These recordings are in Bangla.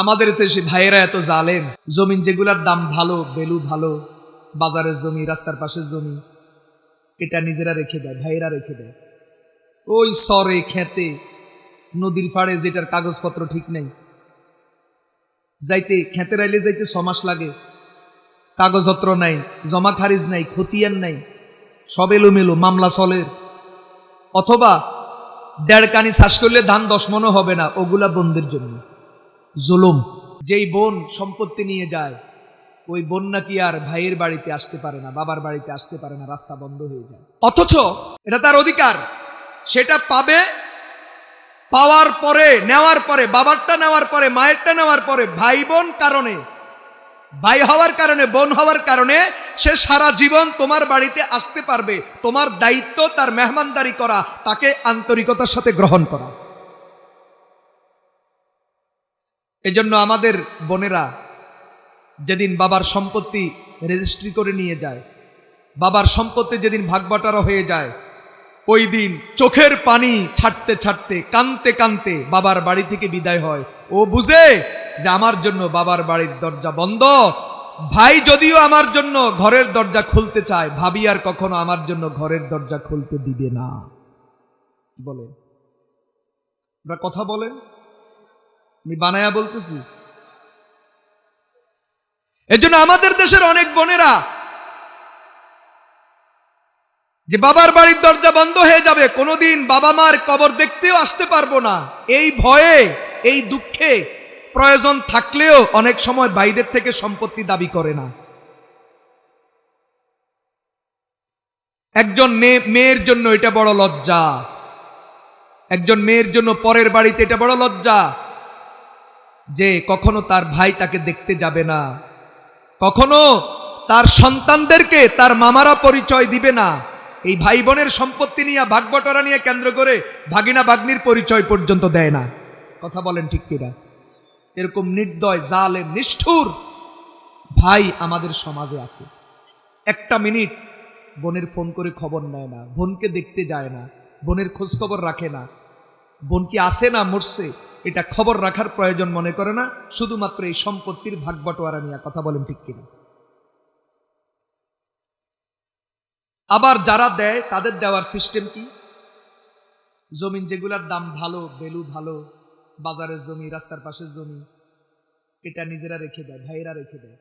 আমাদের দেশে ভাইয়েরা এত জালেম। জমিন যেগুলার দাম ভালো, বেলু ভালো, বাজারের জমি, রাস্তার পাশের জমি, এটা নিজেরা রেখে দেয়, ভাইয়েরা রেখে দেয়। ওই সরে, খেতে, নদীর পাড়ে যেটার কাগজপত্র ঠিক নেই। যাইতে, খেতে রাইলে যাইতে ছমাস লাগে। কাগজপত্র নাই, জমা খারিজ নাই, খতিয়ান নাই। সব এলোমেলো, মামলা চলের। অথবা দেড় কানি শ্বাস করলে ধান দশ মনও হবে না, ওগুলা বন্ধের জন্য। জুলুম। যেই বোন সম্পত্তি নিয়ে যায়, ওই বোন নাকি আর ভাইয়ের বাড়িতে আসতে পারে না, বাবার বাড়িতে আসতে পারে না, রাস্তা বন্ধ হয়ে যায়। অথচ এটা তার অধিকার। সেটা পাবে, পাওয়ার পরে, নেওয়ার পরে, বাবারটা নেওয়ার পরে, মায়েরটা নেওয়ার পরে ভাই বোন কারণে, ভাই হওয়ার কারণে, বোন হওয়ার কারণে সে সারা জীবন তোমার বাড়িতে আসতে পারবে। তোমার দায়িত্ব, তার মেহমানদারি করা, তাকে আন্তরিকতার সাথে গ্রহণ করা। এজন্য আমাদের বোনেরা যেদিন বাবার সম্পত্তি রেজিস্ট্রি করে নিয়ে যায়, বাবার সম্পত্তি যেদিন ভাগবাটারা হয়ে যায়, ওই দিন চোখের পানি ছাড়তে ছাড়তে, কানতে কানতে বাবার বাড়ি থেকে বিদায় হয়। ও বুঝে যে আমার জন্য বাবার বাড়ির দরজা বন্ধ। ভাই যদিও আমার জন্য ঘরের দরজা খুলতে চায়, ভাবি আর কখনো আমার জন্য ঘরের দরজা খুলতে দিবে না। বলে ওরা কথা বলেন। আমি বানায়া বলতেছি। এজন্য আমাদের দেশের অনেক বোনেরা যে বাবার বাড়ির দরজা বন্ধ হয়ে যাবে, কোনোদিন বাবা মার কবর দেখতেও আসতে পারব না। এই ভয়ে, এই দুঃখে প্রয়োজন থাকলেও অনেক সময় বাইদের থেকে সম্পত্তি দাবি করে না। একজন মেয়ে- মেয়ের জন্য এটা বড় লজ্জা। একজন মেয়ের জন্য পরের বাড়িতে এটা বড় লজ্জা। যে কখনো তার ভাই তাকে দেখতে যাবে না। কখনো তার সন্তানদেরকে তার মামারা পরিচয় দিবে না। এই ভাই বোনের সম্পত্তি নিয়ে ভাগবটরা নিয়ে কেন্দ্র করে ভাগিনা ভাগ্নির পরিচয় পর্যন্ত দেয় না। কথা বলেন ঠিক কিনা? এরকম নির্দয়, জালেম, নিষ্ঠুর ভাই আমাদের সমাজে আছে। একটা মিনিট বোনের ফোন করে খবর নেয় না, বোনকে দেখতে যায় না, বোনের খোঁজখবর রাখে না। বোন কি আসে না মরছে? এটা খবর রাখার প্রয়োজন মনে করে না, শুধুমাত্র এই সম্পত্তির ভাগ বটোয়ারা নিয়ে কথা বলেন ঠিক কিনা। আবার যারা দেয়, তাদের দেওয়ার সিস্টেম কি? জমিন যেগুলার দাম ভালো, বেলু ভালো, বাজারের জমি, রাস্তার পাশের জমি, এটা নিজেরা রেখে দেয়, ভাইয়েরা রেখে দেয়।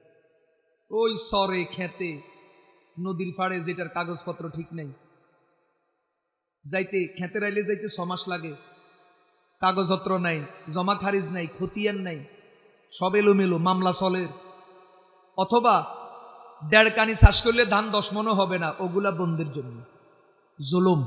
ওই সরে, খেতে, নদীর পাড়ে যেটার কাগজপত্র ঠিক নেই। যাইতে, খেতে রাইলে যাইতে ছমাস লাগে কাগজপত্র নাই জমা খারিজ নাই, খতিয়ান নাই, সব এলোমেলো মামলা চলের অথবা দেড় কানি শ্বাস করলে ধান দশ মনও হবে না, ওগুলা বন্ধের জন্য। জুলুম।